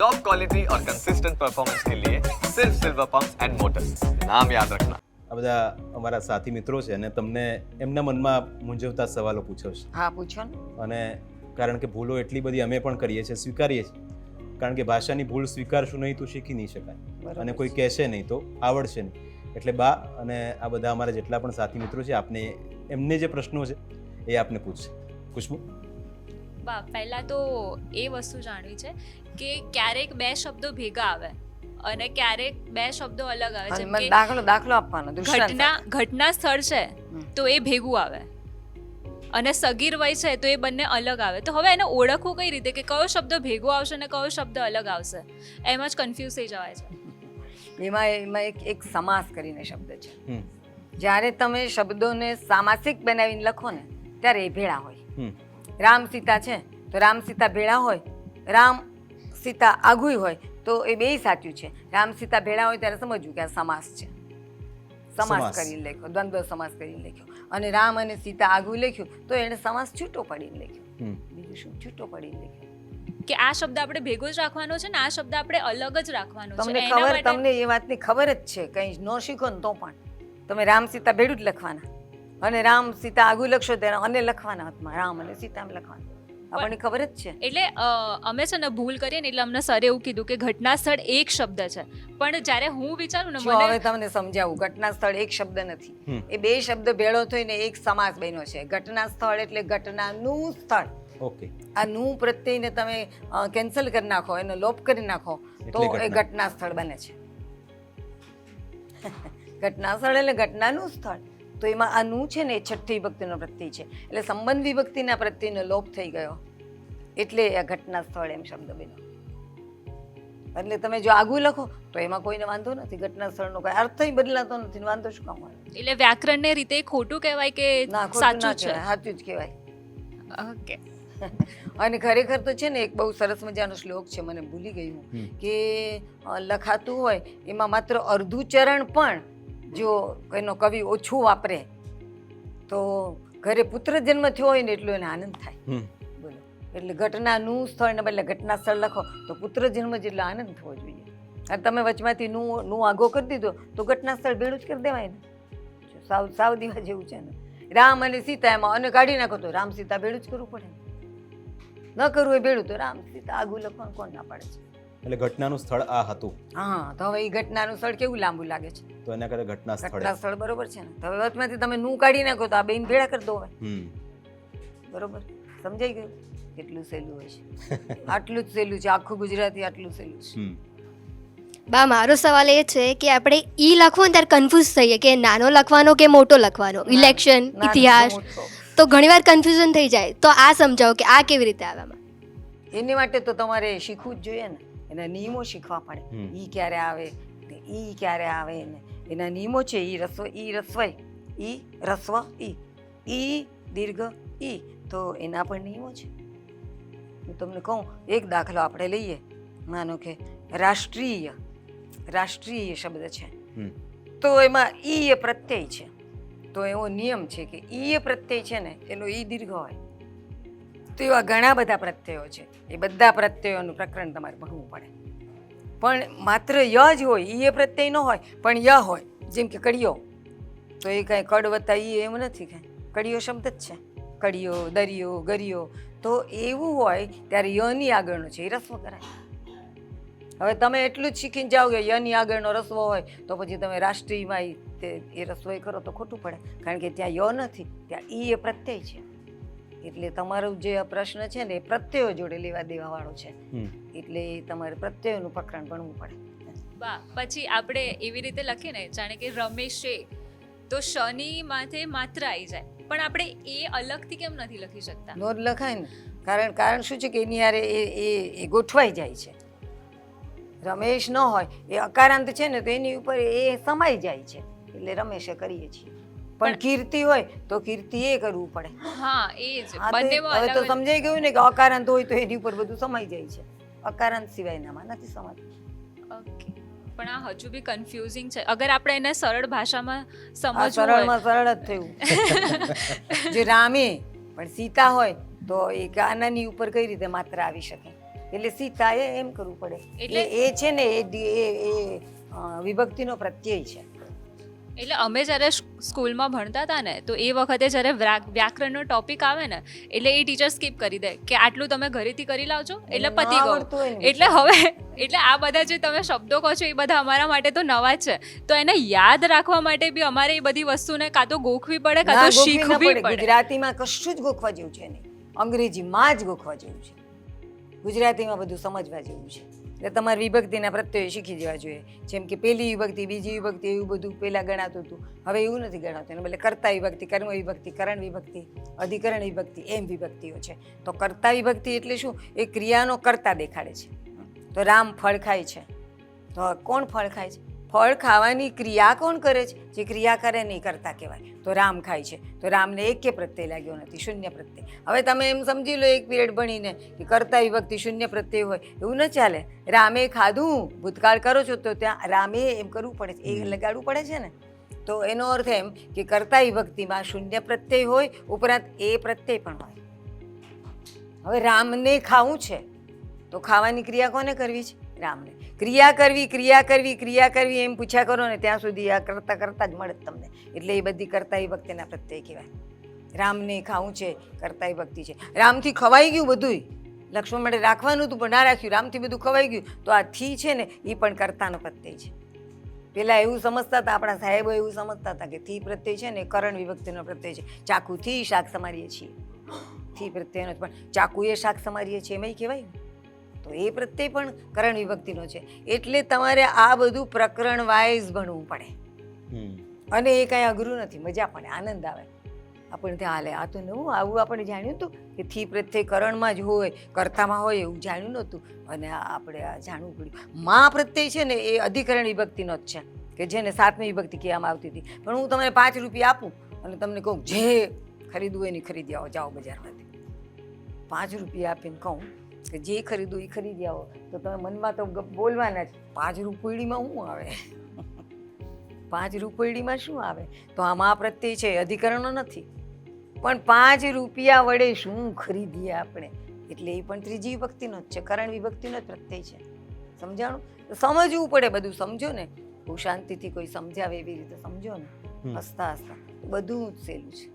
Top quality और consistent performance के लिए सिर्फ सिल्वर पंप एंड मोटर्स नाम याद रखना આ બધા અમારા સાથી મિત્રો છે અને તમને એમના મનમાં મૂંઝવતા સવાલો પૂછો છે હા પૂછો ને અને કારણ કે ભૂલો એટલી બધી અમે પણ કરીએ છીએ સ્વીકારીએ છીએ કારણ કે ભાષાની ભૂલ સ્વીકારશું નહીં તો શીખી નહીં શકાય બરાબર અને કોઈ કહેશે નહીં તો આવડશે નહીં એટલે બા અને આ બધા અમારા જેટલા પણ સાથી મિત્રો છે આપને એમને જે પ્રશ્નો છે એ આપને પૂછશે ખુશ્બુ બા પહેલાં તો એ વસ્તુ જાણવી છે કે ક્યારેક બે શબ્દો ભેગા આવે અને ક્યારેક બે શબ્દો અલગ આવે. જેમ કે દાખલો દાખલો આપવાનો ઘટના ઘટના સ્થળ છે તો એ ભેગું આવે. અને સગીર વય છે તો એ બંને અલગ આવે. તો હવે એને ઓળખવું કઈ રીતે? કે કયો શબ્દ ભેગો આવશે અને કયો શબ્દ અલગ આવશે? એમ જ કન્ફ્યુઝ થઈ જવાય છે. એમાં એમાં એક એક સમાસ કરીને શબ્દ છે. જ્યારે તમે શબ્દોને સામાસિક બનાવીને લખો ને ત્યારે એ ભેળા હોય. રામ સીતા છે તો રામ સીતા ભેળા હોય. રામ સીતા આઘુઈ હોય તો એ બે સાચું છે. રામ સીતા ભેળા હોય ત્યારે સમજવું કે આ સમાસ છે. સમાસ. કરીને લખ્યો દ્વંદ્વ સમાસ કરીને લખ્યો. અને રામ અને સીતા આઘું લખ્યું તો એણે સમાસ છૂટો પડીને લખ્યો. બીજું શું? છૂટો પડીને લખ્યો. કે આ શબ્દ આપણે ભેગો જ રાખવાનો છે ને આ શબ્દ આપણે અલગ જ રાખવાનો છે. તમને ખબર તમને એ વાતની ખબર જ છે કંઈ ન શીખો ને તો પણ. તમે રામ સીતા ભેડું જ લખવાના. અને રામ સીતા આગું લખશો ત્યારે અને લખવાના હાથમાં રામ અને સીતા એમ લખવાના. આપણને ખબર જ છે. એટલે અમે છે ને ભૂલ કરીએ ને એટલે અમને સરે એવું કીધું કે ઘટના સ્થળ એક શબ્દ છે. પણ જ્યારે હું વિચારું ને મને હવે તમને સમજાવું ઘટના સ્થળ એક શબ્દ નથી. એ બે શબ્દ ભેળો થઈને એક સમાસ બન્યો છે. ઘટના સ્થળ એટલે ઘટનાનું સ્થળ. ઓકે. આ નું પ્રત્યયને તમે કેન્સલ કરી નાખો એનો લોપ કરી નાખો તો એ ઘટના. ઘટના સ્થળ બને છે. ઘટના સ્થળ એટલે ઘટનાનું સ્થળ. તો એમાં આ નું છે ને એ છઠ્ઠી વિભક્તિનો પ્રત્યય છે. એટલે સંબંધ વિભક્તિના પ્રત્યયનો લોપ થઈ ગયો. એટલે આ ઘટના સ્થળ એમ શબ્દ બન્યો. એટલે તમે જો આગું લખો તો એમાં કોઈને વાંધો નથી. ઘટના સ્થળનો કોઈ અર્થ બદલાતો નથી ને વાંધો શું કામ એટલે વ્યાકરણને રીતે ખોટું કહેવાય કે ના સાચું છે? સાચું જ કહેવાય. ઓકે. અને ખરેખર તો છે ને એક બહુ સરસ મજાનો શ્લોક છે મને ભૂલી ગયું કે લખાતું હોય એમાં માત્ર અર્ધું ચરણ પણ જો એનો કવિ ઓછું વાપરે તો ઘરે પુત્ર જન્મ થયો હોય ને એટલો એને આનંદ થાય. બોલો. એટલે ઘટનાનું સ્થળ ને બદલે ઘટના સ્થળ લખો તો પુત્ર જન્મ જેટલો આનંદ થવો જોઈએ. અને તમે વચમાંથી નું નું આગો કરી દીધો તો ઘટના સ્થળ ભેળું જ કરી દેવાય ને. સાવ સાવ દીવા જેવું છે ને. રામ અને સીતા એમાં અને કાઢી નાખો તો રામ સીતા ભેળું જ કરવું પડે. ન કરવું એ ભેળું તો રામ સીતા આગું લખવાનું કોણ ના પાડે છે? એટલે ઘટનાનું સ્થળ આ હતું. હા તો હવે એ ઘટનાનું સ્થળ કેવું લાંબુ લાગે છે? તો એના કરતા ઘટના સ્થળ. ઘટના સ્થળ બરોબર છે ને? તો હવે વચમાંથી તમે નું કાઢી નાખો તો આ બેન ભેળા કરી દો હવે. બરોબર? સમજાઈ ગયું? કેટલું સહેલું હોય છે. આટલું જ સહેલું છે. આખું ગુજરાતી આટલું સહેલું છે. બા મારો સવાલ એ છે કે આપણે ઈ લખવું ત્યારે કન્ફ્યુઝ થઈએ કે નાનો લખવાનો કે મોટો લખવાનો? ઇલેક્શન ઇતિહાસ? તો ઘણીવાર કન્ફ્યુઝન થઈ જાય. તો આ સમજાવો કે આ કેવી રીતે આવે આમાં? એની માટે તો તમારે શીખવું જ જોઈએ ને. એના નિયમો શીખવા પડે. ઈ ક્યારે આવે ને ઈ ક્યારે આવે ને એના નિયમો છે ઈ રસ્વ ઈ રસ્વય ઈ રસ્વ ઈ ઈ દીર્ઘ ઈ. તો એના પણ નિયમો છે. હું તમને કહું એક દાખલો આપણે લઈએ. માનો કે રાષ્ટ્રીય રાષ્ટ્રીય શબ્દ છે. તો એમાં ઈ એ પ્રત્યય છે. તો એવો નિયમ છે કે ઈ એ પ્રત્યય છે ને એનો ઈ દીર્ઘ હોય. તો એવા ઘણા બધા પ્રત્યયો છે. એ બધા પ્રત્યયોનું પ્રકરણ તમારે ભણવું પડે. પણ માત્ર ય જ હોય એ પ્રત્યય ન હોય, પણ ય હોય, જેમ કે કડિયો તો એ કાંઈ કડ વત્તા ઈ એમ નથી કાંઈ. કડિયો શબ્દ જ છે. કડિયો દરિયો, ગરિયો. તો એવું હોય ત્યારે યની આગળનો છે, એ રસ્વ કરાય. હવે તમે એટલું જ શીખીને જાઓ કે યની આગળનો રસ્વો હોય, તો પછી તમે રાષ્ટ્રીયમાં એ રસોઈ કરો તો ખોટું પડે. કારણ કે ત્યાં ય નથી, ત્યાં ઈ એ પ્રત્યય છે. એટલે તમારો જે પ્રશ્ન છે ને એ પ્રત્યયો જોડે લેવા દેવાવાળો છે. એટલે એ તમારે પ્રત્યયોનું પ્રકરણ ભણવું પડે. વાહ પછી આપણે એવી રીતે લખીએ ને જાણે કે રમેશે તો શનિ માથે માત્ર આવી જાય. પણ આપણે એ અલગથી કેમ નથી લખી શકતા? નોંધ લખાય ને. કારણ કારણ શું છે કે એની હારે એ એ એ ગોઠવાઈ જાય છે. રમેશ ન હોય એ અકારાંત છે ને તો એની ઉપર એ સમાઈ જાય છે. એટલે રમેશે કરીએ છીએ. પણ કીર્તિ હોય તો કીર્તિ એ કરવું પડે. હા એ જ. બંનેમાં હવે તો સમજાઈ ગયું ને કે અકારાંત હોય તો એની ઉપર બધું સમાઈ જાય છે. અકારાંત સિવાયનામાં નથી સમાતું. ઓકે. પણ આ હજુ બી કન્ફ્યુઝિંગ છે. અગર આપણે એને સરળ ભાષામાં સમજવું સરળમાં સરળ જ થયું. જે રામે પણ સીતા હોય તો એ કાનાની ઉપર કઈ રીતે માત્ર આવી શકે? એટલે સીતાએ એમ કરવું પડે. એટલે- એ છે ને એ એ વિભક્તિનો પ્રત્યય છે. એટલે અમે જ્યારે સ્કૂલમાં ભણતા હતા ને તો એ વખતે જ્યારે વ્યાકરણનો ટોપિક આવે ને એટલે એ ટીચર સ્કીપ કરી દે કે આટલું તમે ઘરેથી કરી લાવજો એટલે પતિ ગયું. એટલે હવે એટલે આ બધા જે તમે શબ્દો કહો છો એ બધા અમારા માટે તો નવા જ છે. તો એને યાદ રાખવા માટે બી અમારે એ બધી વસ્તુને કાં તો ગોખવી પડે કાં તો શીખવી. પડે. ગુજરાતીમાં કશું જ ગોખવા જેવું છે નહીં. અંગ્રેજીમાં જ ગોખવા જેવું છે. ગુજરાતીમાં બધું સમજવા જેવું છે. એટલે તમારે વિભક્તિના પ્રત્યય શીખી જવા જોઈએ. જેમ કે પેલી વિભક્તિ, બીજી વિભક્તિ, એવું બધું પહેલાં ગણાતું હતું. હવે એવું નથી ગણાતું. એને બદલે કર્તા વિભક્તિ, કર્મ વિભક્તિ, કરણ વિભક્તિ, અધિકરણ વિભક્તિ, એમ વિભક્તિઓ છે. તો કર્તા વિભક્તિ એટલે શું? એ ક્રિયાનો કર્તા દેખાડે છે. તો રામ ફળ ખાય છે. તો કોણ ફળ ખાય છે? ફળ ખાવાની ક્રિયા કોણ કરે છે? જે ક્રિયા કરે નહીં કરતા કહેવાય. તો રામ ખાય છે. તો રામને એક પ્રત્યય લાગ્યો નથી શૂન્ય પ્રત્યય. હવે તમે એમ સમજી લો એક પીરિયડ ભણીને કે કરતા વિભક્તિ શૂન્ય પ્રત્યય હોય. એવું ન ચાલે. રામે ખાધું ભૂતકાળ કરો છો તો ત્યાં રામે એમ કરવું પડે છે. એ લગાડવું પડે છે ને? તો એનો અર્થ એમ કે કરતા વિભક્તિમાં શૂન્ય પ્રત્યય હોય ઉપરાંત એ પ્રત્યય પણ હોય. હવે રામને ખાવું છે. તો ખાવાની ક્રિયા કોને કરવી છે? રામને. ક્રિયા કરવી ક્રિયા કરવી ક્રિયા કરવી એમ પૂછ્યા કરો ને ત્યાં સુધી આ કરતા કરતા જ મળે તમને. એટલે એ બધી કરતા ભક્તિના પ્રત્યય કહેવાય. રામને ખાવું છે કરતા ભક્તિ છે. રામથી ખવાઈ ગયું બધુંય. લક્ષ્મણ માટે રાખવાનું હતું, પણ ના રાખ્યું. રામથી બધું ખવાઈ ગયું. તો આ થી છે ને એ પણ કરતાનો પ્રત્યય છે. પેલા એવું સમજતા હતા, આપણા સાહેબો એવું સમજતા હતા કે થી પ્રત્યય છે ને કરણ વિભક્તિનો પ્રત્યય છે. ચાકુથી શાક સમારીએ છીએ. થી પ્રત્યયનો પણ ચાકુએ શાક સમારીએ છીએ એમાંય કહેવાય ને. તો એ પ્રત્યે પણ કરણ વિભક્તિનો છે. એટલે તમારે આ બધું પ્રકરણ વાઇઝ ભણવું પડે. અને એ કાંઈ અઘરું નથી. મજા પડે આનંદ આવે. આપણને ત્યાં હાલે. આ તો નવું આવું આપણે જાણ્યું હતું કે થી પ્રત્યે કરણમાં જ હોય કર્તામાં હોય એવું જાણ્યું નહોતું. અને આપણે આ જાણવું પડ્યું. મા પ્રત્યય છે ને એ અધિકરણ વિભક્તિનો જ છે. કે જેને સાતમી વિભક્તિ કહેવામાં આવતી હતી. પણ હું તમને પાંચ રૂપિયા આપું અને તમને કહું જે ખરીદવું એની ખરીદી આવો. જાઓ બજારમાંથી. પાંચ રૂપિયા આપીને કહું કે જે ખરીદો એ ખરીદી આવો. તો તમે મનમાં તો બોલવાના જ. પાંચ રૂપિયામાં શું આવે? પાંચ રૂપિયામાં શું આવે? તો આમાં પ્રત્યે છે અધિકરણો નથી. પણ પાંચ રૂપિયા વડે શું ખરીદીએ આપણે? એટલે એ પણ ત્રીજી વિભક્તિનો જ છે કરણ વિભક્તિનો જ પ્રત્યય છે. સમજાણું? તો સમજવું પડે બધું સમજો ને. બહુ શાંતિથી કોઈ સમજાવે એવી રીતે સમજો ને. હસતા હસતા. બધું જ સહેલું છે.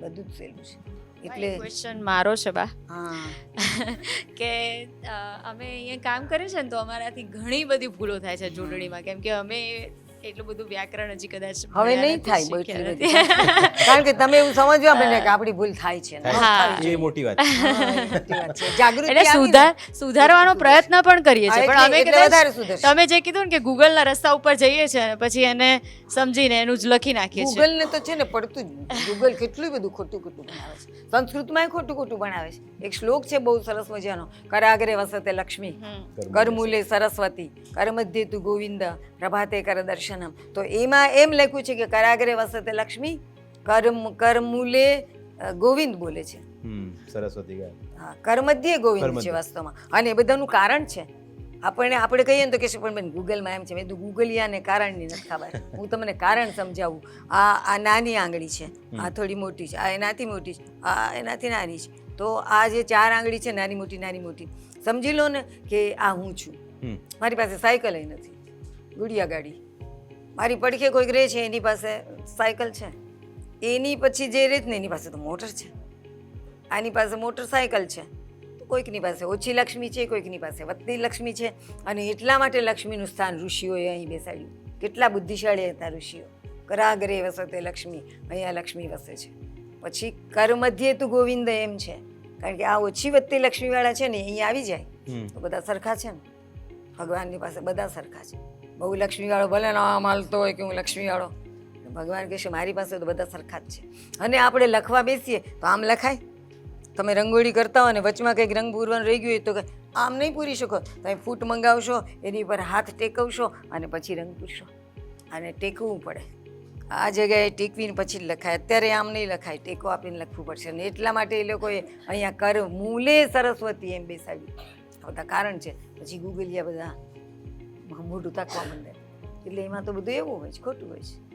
બધું જ સહેલું છે. એટલે ક્વેશ્ચન મારો છે બા. કે અમે અહીંયા કામ કરીએ છે ને તો અમારાથી ઘણી બધી ભૂલો થાય છે જોડણીમાં કેમ કે અમે એટલું બધું વ્યાકરણ હજી કદાચ હવે નહીં થાય. બધી. કારણ કે તમે એવું સમજવા મને કે આપણી ભૂલ થાય છે. ન એ મોટી વાત છે. જાગૃતિ એટલે ને. સુધાર સુધારવાનો પ્રયત્ન પણ કરીએ છીએ. પણ અમે કદાચ તમે જે કીધું ને કે ગૂગલના રસ્તા ઉપર જઈએ છીએ અને પછી એને સમજીને એનું જ લખી નાખીએ છીએ. ગૂગલ ને તો છે ને પડતું જ ગૂગલ કેટલું બધું ખોટું ખોટું બનાવે છે. સંસ્કૃતમાં ખોટું ખોટું બનાવે છે. એક શ્લોક છે બહુ સરસ મજાનો. કરાગરે વસતે લક્ષ્મી. કરમૂલે સરસ્વતી. કરમધ્યે તુ ગોવિંદ પ્રભાતે કર દર્શનમ. તો એમાં એમ લખ્યું છે કે કરાગરે વસતે લક્ષ્મી કર્મ કરમૂલે ગોવિંદ બોલે છે. સરસ્વતી હા કરમધ્યે ગોવિંદ છે વાસ્તવમાં. અને એ બધાનું કારણ છે. આપણને આપણે કહીએ ને તો કે છે પણ બેન ગૂગલમાં એમ છે. મેં તો ગૂગલિયાને કારણની નથી ખબર. હું તમને કારણ સમજાવું. આ આ નાની આંગળી છે. આ થોડી મોટી છે. આ એનાથી મોટી છે. આ એનાથી નાની છે. તો આ જે ચાર આંગળી છે નાની મોટી નાની મોટી. સમજી લો ને કે આ હું છું. મારી પાસે સાયકલ નથી. ગુડિયા ગાડી. મારી પડખે કોઈક રહે છે એની પાસે સાયકલ છે. એની પછી જે રહે ને એની પાસે તો મોટર છે. આની પાસે મોટરસાયકલ છે. તો કોઈકની પાસે ઓછી લક્ષ્મી છે કોઈકની પાસે વધતી લક્ષ્મી છે. અને એટલા માટે લક્ષ્મીનું સ્થાન ઋષિઓએ અહીં બેસાડ્યું. કેટલા બુદ્ધિશાળી હતા ઋષિઓ. કરાગરે વસતે લક્ષ્મી અહીંયા લક્ષ્મી વસે છે. પછી કર મધ્યે તું ગોવિંદ એમ છે. કારણ કે આ ઓછી વધતી લક્ષ્મીવાળા છે ને અહીંયા આવી જાય. તો બધા સરખા છે ને ભગવાનની પાસે બધા સરખા છે. બહુ લક્ષ્મીવાળો ભલે ના માલતો હોય કે હું લક્ષ્મીવાળો. ભગવાન કહેશે, મારી પાસે તો બધા સરખા જ છે. અને આપણે લખવા બેસીએ તો આમ લખાય. તમે રંગોળી કરતા હો ને વચમાં કંઈક રંગ પૂરવાનું રહી ગયું હોય તો આમ નહીં પૂરી શકો. તમે ફૂટ મંગાવશો, એની પર હાથ ટેકવશો અને પછી રંગ પૂરશો. અને ટેકવું પડે. આ જગ્યાએ ટેકવીને પછી લખાય. અત્યારે આમ નહીં લખાય. ટેકો આપીને લખવું પડશે. અને એટલા માટે એ લોકોએ અહીંયા કર મૂલે સરસ્વતી એમ બેસાડ્યું. આવતા કારણ છે. પછી ગૂગલિયા બધા મોઢું તાકવા માંડે. એટલે એમાં તો બધું એવું હોય છે ખોટું હોય છે.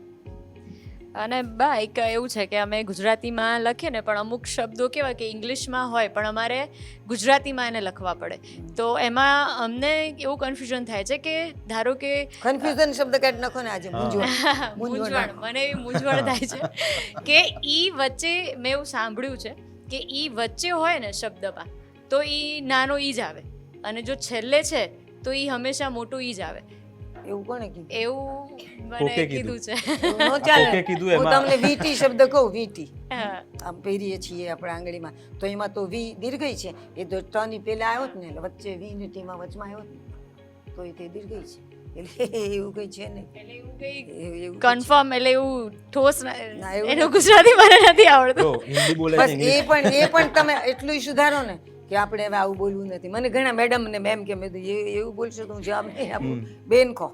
અને બા એક એવું છે કે અમે ગુજરાતીમાં લખીએ ને પણ અમુક શબ્દો કેવા કે ઇંગ્લિશમાં હોય પણ અમારે ગુજરાતીમાં એને લખવા પડે. તો એમાં અમને એવું કન્ફ્યુઝન થાય છે કે ધારો કે કન્ફ્યુઝન શબ્દ કાઢ નાખો ને આજે મૂંઝવણ. મૂંઝવણ મને એવી મૂંઝવણ થાય છે કે ઈ વચ્ચે મેં એવું સાંભળ્યું છે કે ઈ વચ્ચે હોય ને શબ્દમાં તો ઈ નાનો ઈ જ આવે. અને જો છેલ્લે છે તો એ હંમેશા મોટું ઈ જ આવે. એવું કોણે કીધું? એવું મને કીધું? છે. નો ચાલે. કોકે કીધું હું તમને વીટી શબ્દ કહું વીટી આમ પહેરીએ છીએ આપણે આંગળીમાં. તો એમાં તો વી દીર્ઘઈ છે. એ તો ટની પેલા આવ્યો જ ને એટલે વચ્ચે વી ને ટીમાં વચમાં આવ્યો ને. તો એ તે દીર્ઘઈ છે. એટલે એવું કઈ છે નહીં. એટલે એવું કંઈ એવું- એવું કન્ફર્મ એટલે એવું ઠોસ ના- ના, એનું ગુજરાતી મને નથી આવડતું. જો હિન્દી બોલે બસ એ પણ એ પણ તમે એટલું સુધારો ને. કે આપણે હવે આવું બોલવું નથી. મને ઘણા મેડમ ને મેમ કે મેં કીધું, "એ- એવું બોલશો તો હું જવાબ નહીં આપું. બેન કહો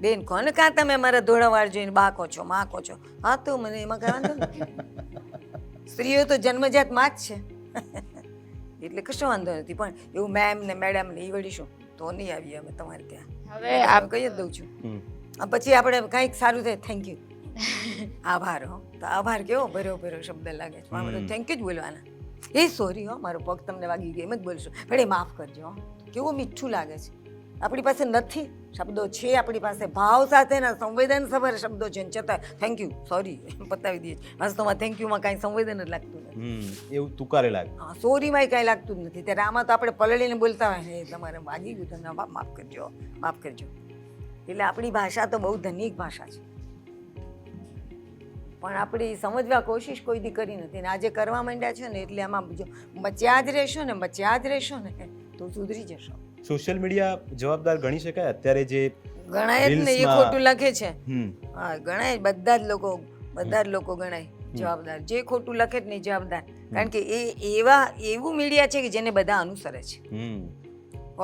બેન કહો અને કાં તમે મારા ધોળાવાળ જોઈને બાકો છો માકો છો? હા તો મને એમાં કઈ વાંધો નથી સ્ત્રીઓ તો જન્મજાતમાં જ છે. એટલે કશો વાંધો નથી. પણ એવું મેમ ને મેડમ ને એ વળી શું? તો નહીં આવીએ અમે તમારે ત્યાં. હવે આપ કહી જ દઉં છું. પછી આપણે કંઈક સારું થાય. થેન્ક યુ આભાર હો. તો આભાર કેવો? ભર્યો ભર્યો શબ્દ લાગે છે. આપણે થેન્ક યુ જ બોલવાના. એ સોરી હો મારો પગ તમને વાગી ગયો એમ જ બોલશો. પણ એ માફ કરજો કેવું મીઠું લાગે છે. આપણી પાસે નથી શબ્દો છે આપણી પાસે ભાવ સાથેના સંવેદનસભર શબ્દો છે. છતાં થેન્ક યુ સોરી પતાવી દઈએ. વાસ્તવમાં થેન્ક યુમાં કાંઈ સંવેદન જ લાગતું નથી. એવું તુકારે લાગે. હા સોરીમાંય કાંઈ લાગતું જ નથી. ત્યારે આમાં તો આપણે પલળીને બોલતા હોય. તમારે વાગી ગયું માફ માફ કરજો માફ કરજો. એટલે આપણી ભાષા તો બહુ ધનિક ભાષા છે. પણ આપણે સમજવા કોશિશ કોઈ દી કરી નથી. ને આજે કરવા માંડ્યા છે ને એટલે આમાં બચ્યા જ રહેશો ને બચ્યા જ રહેશો ને તો સુધરી જશો. સોશિયલ મીડિયા જવાબદાર ગણી શકાય? અત્યારે જે ગણાય જ ને એ ખોટું લખે છે. હા ગણાય બધા જ લોકો બધા જ લોકો ગણાય જવાબદાર. જે ખોટું લખે જ નહીં જવાબદાર. કારણ કે એ એવા એવું મીડિયા છે કે જેને બધા અનુસરે છે.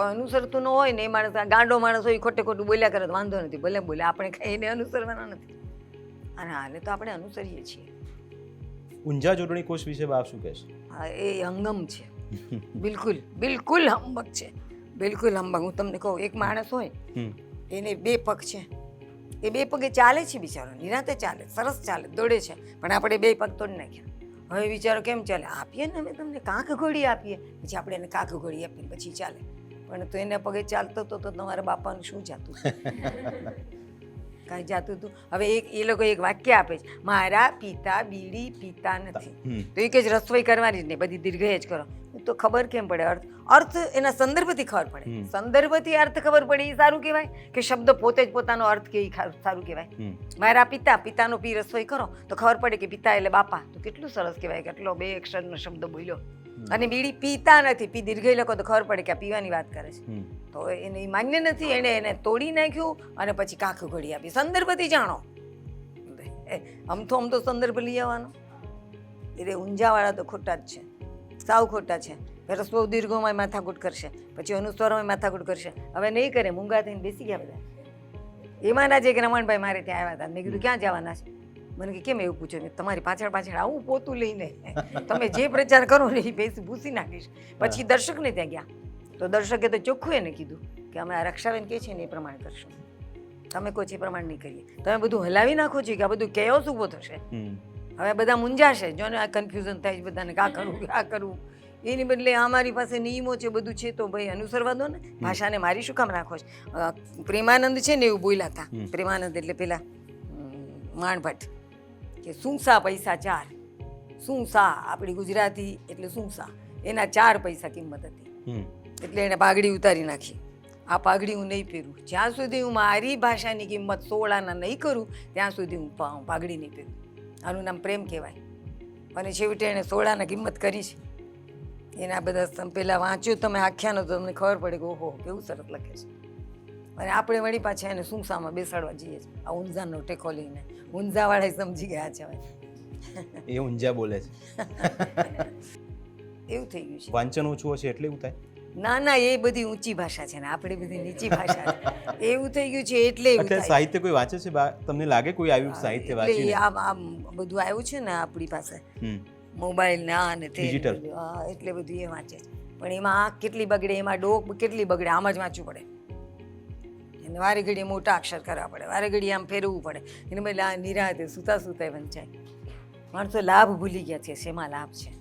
અનુસરતું ન હોય ને એ માણસ ગાંડો માણસ હોય ખોટે ખોટું બોલ્યા કરે તો વાંધો નથી. ભલે બોલે આપણે કઈ એને અનુસરવાના નથી. અને હાલે તો આપણે અનુસરીએ છીએ. ઊંઝા જોડણી કોષ વિશે બાપ શું કહેશે? હા એ હંગમ છે. બિલકુલ બિલકુલ હંબક છે. બિલકુલ હંબક. હું તમને કહું એક માણસ હોય એને બે પગ છે. એ બે પગે ચાલે છે બિચારો નિરાતે ચાલે સરસ ચાલે દોડે છે. પણ આપણે બે પગ તોડી નાખ્યા. હવે વિચારો કેમ ચાલે? આપીએ ને અમે તમને કાંક ઘોડી આપીએ. પછી આપણે એને કાંક ઘોડી આપીએ પછી ચાલે. પણ તો એને પગે ચાલતો તો તો તમારા બાપાનું શું જાતું? કાંઈ જાતું હતું હવે એક એ લોકો એક વાક્ય આપે છે મારા પિતા બીડી પીતા નથી. તો એ કે જ રસોઈ કરવાની જ નહીં બધી દીર્ઘય જ કરો. તો ખબર કેમ પડે? અર્થ અર્થ એના સંદર્ભથી ખબર પડે. સંદર્ભથી અર્થ ખબર પડે એ સારું કહેવાય? કે શબ્દ પોતે જ પોતાનો અર્થ કે સારું કહેવાય? મારા પિતા પિતાનો પી રસોઈ કરો. તો ખબર પડે કે પિતા એટલે બાપા. તો કેટલું સરસ કહેવાય કેટલો બે અક્ષરનો શબ્દ બોલ્યો. અને બીડી પીતા નથી. પી દીર્ઘય લોકો તો ખબર પડે કે પીવાની વાત કરે છે. તો એને માન્ય નથી. એણે એને તોડી નાખ્યું અને પછી કાંખ ઘડી આપી. સંદર્ભથી જાણો. આમ તો આમ તો સંદર્ભ લઈ આવવાનો. એટલે ઊંઝાવાળા તો ખોટા જ છે. સાવ ખોટા છે. રસ્વો દીર્ઘોમાં માથાકૂટ કરશે. પછી અનુસ્વરમાં માથાકૂટ કરશે. હવે નહીં કરે મૂંગા થઈને બેસી ગયા બધા. એમાંના જે એક રમણભાઈ મારે ત્યાં આવ્યા હતા. મેં કીધું ક્યાં જવાના છે? મને કે કેમ એવું પૂછો ને તમારી પાછળ પાછળ આવું પોતું લઈને તમે જે પ્રચાર કરો ને એ ભેસ ભૂસી નાખીશ. પછી દર્શકને ત્યાં ગયા. તો દર્શકે તો ચોખ્ખું એને કીધું કે અમે આ રક્ષાબેન કે છે ને એ પ્રમાણે કરશું. તમે કોઈ છે પ્રમાણે નહીં કરીએ. તમે બધું હલાવી નાખો છો કે આ બધું કેઓસ ઊભો થશે? હવે બધા મૂંઝાશે. જોને આ કન્ફ્યુઝન થાય છે બધાને કા કરવું આ કરવું એની બદલે અમારી પાસે નિયમો છે બધું છે તો ભાઈ અનુસરવા દો ને ભાષાને મારી શું કામ રાખો છો? પ્રેમાનંદ છે ને એવું બોલ્યા હતા. પ્રેમાનંદ એટલે પેલા માણભટ્ટ. કે શું સા પૈસા ચાર. શું સા આપણી ગુજરાતી એટલે શું સા એના ચાર પૈસા કિંમત હતી. એટલે એણે પાઘડી ઉતારી નાખી. આ પાઘડી હું નહીં પહેરું. જ્યાં સુધી હું મારી ભાષાની કિંમત સોળાના નહીં કરું ત્યાં સુધી હું પાઘડી નહીં પહેરું. આનું નામ પ્રેમ કહેવાય. અને છેવટે એણે સોળાના કિંમત કરી છે. એના બધા પેલા વાંચ્યું તમે આખ્યાનો તો તમને ખબર પડે કે ઓહો કેવું સરસ લખે છે. અને આપણે વળી પાછા એને સુમસામાં બેસાડવા જઈએ છીએ. આ ઊંઝાનો ટેકો લઈને. ઊંઝાવાળા સમજી ગયા છે હવે. એ ઊંઝા બોલે છે. એવું થઈ ગયું છે. વાંચન ઓછું હશે એટલે એવું થાય? ના ના એ બધી ઊંચી ભાષા છે ને. આપણે બધી નીચી ભાષા એવું થઈ ગયું છે એટલે એવું થાય. સાહિત્ય કોઈ વાંચે છે? તમને લાગે કોઈ આવ્યું સાહિત્ય એટલે આમ આમ બધું આવ્યું છે ને આપણી પાસે. મોબાઈલ ને આ ને તે. એટલે બધું એ વાંચે છે. પણ એમાં આંખ કેટલી બગડે એમાં ડોક કેટલી બગડે આમ જ વાંચવું પડે. એને વારે ઘડીએ મોટા અક્ષર કરવા પડે વારે ઘડીએ આમ ફેરવવું પડે. એને બદલે આ નિરાતે સૂતા સૂતા વંચાય માણસો લાભ ભૂલી ગયા છે શેમાં લાભ છે?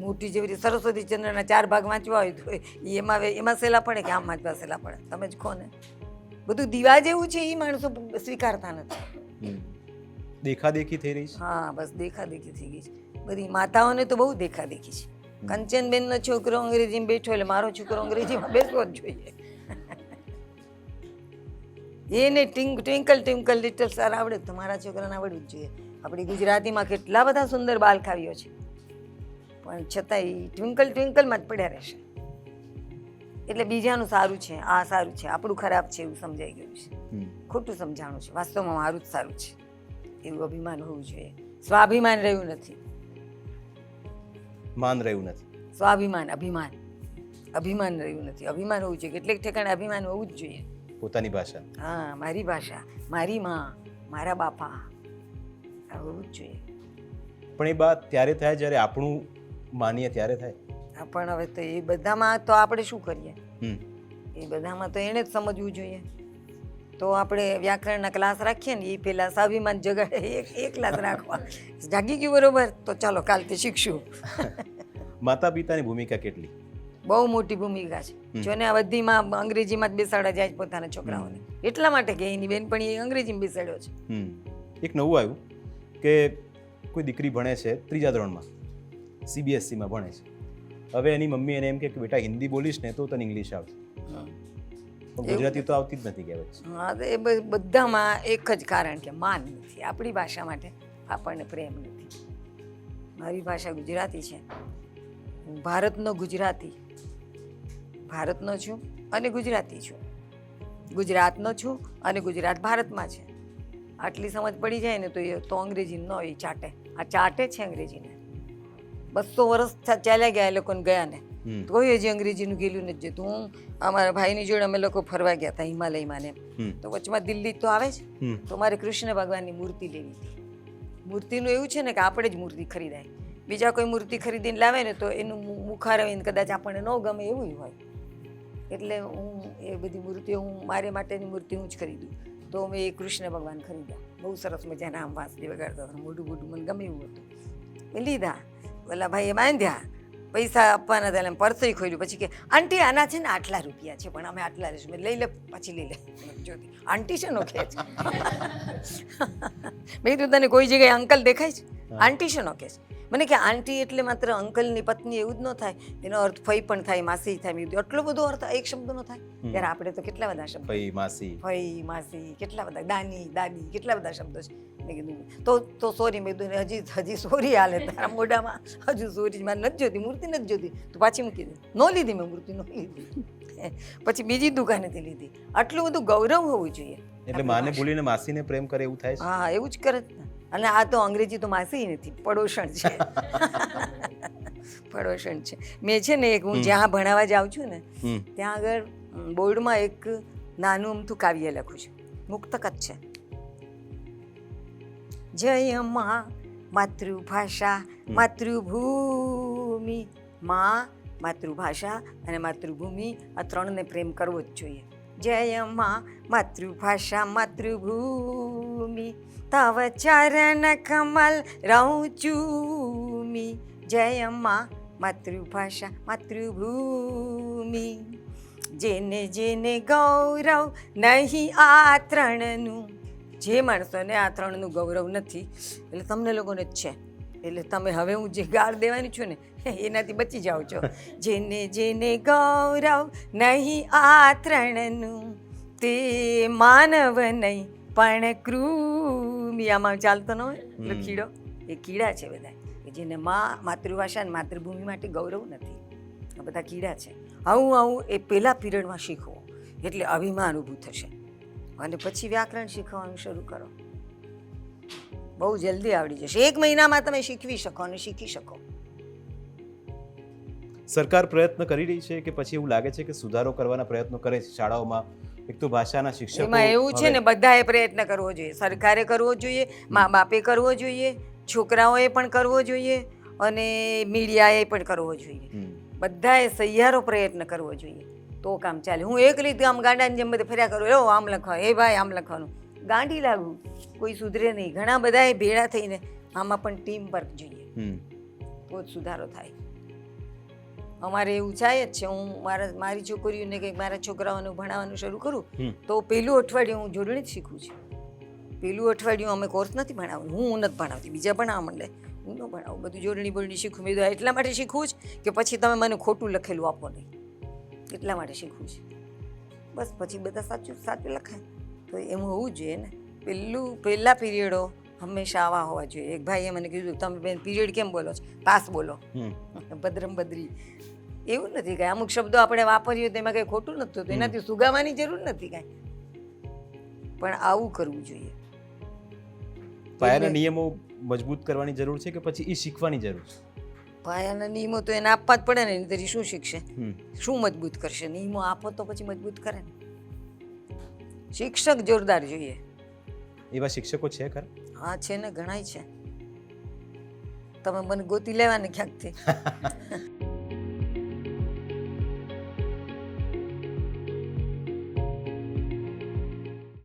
મોટી જેવી રીતે સરસ્વતી ચંદ્રના ચાર ભાગ વાંચવા હોય તો એમાં એમાં સેલા પડે કે આમ વાંચવા સેલા પડે? તમે જ કહો ને બધું દીવા જેવું છે એ માણસો સ્વીકારતા નથી. દેખાદેખી થઈ રહી છે? હા બસ દેખાદેખી થઈ ગઈ છે. બધી માતાઓને તો બહુ દેખાદેખી છે. કંચનબેનનો છોકરો અંગ્રેજીમાં બેઠો એટલે મારો છોકરો અંગ્રેજીમાં બેસવો જ જોઈએ. એને twink twinkle twinkle little star આવડે તો મારા છોકરાને આવડવું જ જોઈએ. આપણી ગુજરાતીમાં કેટલા બધા સુંદર બાલકાવ્યો છે. પણ છતાંય ટ્વિંકલ ટ્વિંકલમાં જ પડ્યા રહેશે. એટલે બીજાનું સારું છે આ સારું છે આપણું ખરાબ છે એવું સમજાઈ ગયું છે. ખોટું સમજાણું છે. વાસ્તવમાં મારું જ સારું છે. એવું અભિમાન હોવું જોઈએ. સ્વાભિમાન રહ્યું નથી. માન રહ્યું નથી. સ્વાભિમાન અભિમાન. અભિમાન રહ્યું નથી. અભિમાન હોવું જોઈએ. કેટલેક ઠેકાણે અભિમાન હોવું જ જોઈએ. પોતાની ભાષા. હા મારી ભાષા. મારી માં મારા બાપા. આવું જ જોઈએ. પણ એ વાત ત્યારે થાય જ્યારે આપણું માનીએ ત્યારે થાય? પણ હવે તો એ બધામાં તો આપણે શું કરીએ? એ બધામાં તો એણે જ સમજવું જોઈએ. તો આપણે વ્યાકરણના ક્લાસ રાખીએ ને એ પહેલાં સ્વાભિમાન જગાડે એક એક ક્લાસ રાખવા. જાગી ગયું બરોબર? તો ચાલો કાલથી શીખશું. માતા પિતાની ભૂમિકા કેટલી? બહુ મોટી ભૂમિકા છે. જો ને આ બધીમાં અંગ્રેજીમાં જ બેસાડા જાય પોતાના છોકરાઓને. એટલા માટે કે એની બેનપણી એ અંગ્રેજીમાં બેસાડ્યો છે. એક નવું આવ્યું કે કોઈ દીકરી ભણે છે ત્રીજા ધોરણમાં. સીબીએસસીમાં ભણે છે. હવે એની મમ્મી એને એમ કે બેટા હિન્દી બોલીશ ને તો તને ઇંગ્લિશ આવશે. ગુજરાતી તો આવતી જ નથી કહેવાય. હા તો એ બધામાં એક જ કારણ કે માન નથી. આપણી ભાષા માટે આપણને પ્રેમ નથી. મારી ભાષા ગુજરાતી છે. ભારતનો ગુજરાતી ભારતનો છું અને ગુજરાતી છું. ગુજરાતનો છું અને ગુજરાત ભારતમાં છે. આટલી સમજ પડી જાય ને તો એ તો અંગ્રેજી ન હોય ચાટે. આ ચાટે છે અંગ્રેજીને. બસો વર્ષ ચાલ્યા ગયા એ લોકોને ગયા ને કોઈ હજી અંગ્રેજીનું ગયેલું નથી જતું. હું અમારા ભાઈની જોડે અમે લોકો ફરવા ગયા હતા હિમાલયમાં ને તો વચમાં દિલ્હી તો આવે છે તો મારે કૃષ્ણ ભગવાનની મૂર્તિ લેવી હતી. મૂર્તિનું એવું છે ને કે આપણે જ મૂર્તિ ખરીદાય. બીજા કોઈ મૂર્તિ ખરીદીને લાવે ને તો એનું મુખાર મુખારવિંદ કદાચ આપણને ન ગમે એવું હોય. એટલે હું એ બધી મૂર્તિઓ હું મારે માટેની મૂર્તિ હું જ ખરીદું. તો મેં એ કૃષ્ણ ભગવાન ખરીદ્યા. બહુ સરસ મજાના આમ વાંસલી વગાડતા હતા. મોઢું મોઢું મને ગમે એવું હતું. એ લીધા. ઓલા ભાઈએ બાંધ્યા. પૈસા આપવાના હતા એટલે પર્સોય ખોલ્યું પછી કે આંટી આના છે ને આટલા રૂપિયા છે પણ અમે આટલા લઈશું. મેં લઈ લે પછી લઈ લે. જોતી. આંટી છે નો કે મેં કીધું તને કોઈ જગ્યાએ અંકલ દેખાય છે? આંટી છે નો કે છે મને કે આંટી એટલે માત્ર અંકલની પત્ની એવું જ ન થાય. એનો અર્થ ફઈ પણ થાય માસી થાય મેં એટલો બધો અર્થ એક શબ્દનો થાય? ત્યારે આપણે તો કેટલા બધા શબ્દ. ફઈ માસી. ફઈ માસી કેટલા બધા દાની દાદી કેટલા બધા શબ્દો છે. મેં કીધું તો તો સોરી મેં કીધું હજી હજી સોરી હાલે તારા મોઢામાં. હજુ સોરી મારે નથી જોતી મૂર્તિ નથી જોતી. તો પાછી મૂકી દે. ન લીધી મેં મૂર્તિ ન લીધી. પછી બીજી દુકાનેથી લીધી. આટલું બધું ગૌરવ હોવું જોઈએ. એટલે માને ભૂલીને માસીને પ્રેમ કરે એવું થાય હા એવું જ કરે જ ને. અને આ તો અંગ્રેજી તો માસી નથી પડોશણ છે. પડોશણ છે. મેં છે ને એક હું જ્યાં ભણાવવા જાઉં છું ને ત્યાં આગળ બોર્ડમાં એક નાનું અમથું કાવ્ય લખું છું. મુક્તક જ છે. જય માં માતૃભાષા માતૃભૂમિ. માં માતૃભાષા અને માતૃભૂમિ આ ત્રણને પ્રેમ કરવો જ જોઈએ. જય મા માતૃભાષા માતૃભૂમિ તવ ચરણ કમલ રૌચુમી જય મા માતૃભાષા માતૃભૂમિ જેને જેને ગૌરવ નહીં આ ત્રણનું જે માણસોને આ ત્રણનું ગૌરવ નથી, એટલે તમને લોકોને જ છે. એટલે તમે હવે હું જે ગાળ દેવાની છું ને એનાથી બચી જાઓ છો. જેને જેને ગૌરવ નહીં આ ત્રણનું તે માનવ નહીં પણ કૃમિ આમાં ચાલતો ન હોય? કીડો. એ કીડા છે બધા. કે જેને મા માતૃભાષા અને માતૃભૂમિ માટે ગૌરવ નથી. આ બધા કીડા છે. આવું આવું એ પહેલા પીરિયડમાં શીખવો. એટલે અભિમાન ઊભું થશે. અને પછી વ્યાકરણ શીખવાનું શરૂ કરો. બહુ જલ્દી આવડી જશે. એક મહિનામાં તમે શીખવી શકો અને શીખી શકો. સરકાર પ્રયત્ન કરી રહી છે કે પછી એવું લાગે છે કે સુધારો કરવાના પ્રયત્નો કરે છે શાળાઓમાં. એક તો ભાષાના શિક્ષકો એમાં એવું છે ને બધાએ પ્રયત્ન કરવો જોઈએ. સરકારે કરવો જોઈએ મા બાપે કરવો જોઈએ છોકરાઓએ પણ કરવો જોઈએ અને મીડિયાએ પણ કરવો જોઈએ. બધાએ સહિયારો પ્રયત્ન કરવો જોઈએ. તો કામ ચાલે. હું એકલી જ આમ ગાંડાની જેમ બધે ફર્યા કરું. એવો આમ લખવા એ ભાઈ આમ લખવાનું. ગાંડી લાગુ કોઈ સુધરે નહીં. ઘણા બધાએ ભેળા થઈને આમાં પણ ટીમ વર્ક જોઈએ તો જ સુધારો થાય. અમારે એવું થાય જ છે હું મારા મારી છોકરીઓને કંઈક મારા છોકરાઓને ભણાવવાનું શરૂ કરું તો પહેલું અઠવાડિયું હું જોડણી જ શીખું છું. પહેલું અઠવાડિયું અમે કોર્સ નથી ભણાવવાનું હું નથી ભણાવતી બીજા ભણાવવા માંડે. હું ન ભણાવું બધું જોડણી બોલણી શીખું મેં એટલા માટે શીખવું જ કે પછી તમે મને ખોટું લખેલું આપો નહીં. એટલા માટે શીખવું છે. બસ પછી બધા સાચું સાચું લખાય. તો એમ હોવું જોઈએ ને. પહેલું પહેલાં પીરિયડો હંમેશા આવા હોવા જોઈએ. એક ભાઈએ મને કીધું તમે બેન પીરિયડ કેમ બોલો છો? પાસ બોલો. હમ. ભદ્રમ ભદ્રી એવું નથી કાંઈ. અમુક શબ્દો આપણે વાપરીએ તો એમાં કંઈ ખોટું નથી થતું એનાથી સુગાવાની જરૂર નથી કાંઈ. પણ આવું કરવું જોઈએ. પાયાના નિયમો મજબૂત કરવાની જરૂર છે કે પછી એ શીખવાની જરૂર છે? પાયાના નિયમો તો એને આપવા જ પડે ને. તરી શું શીખશે? શું મજબૂત કરશે? નિયમો આપો તો પછી મજબૂત કરે ને. શિક્ષક જોરદાર જોઈએ. એવા શિક્ષકો છે ખરા? હા છે ને ઘણાય છે. તમે મને ગોતી લેવાને ક્યાંકથી?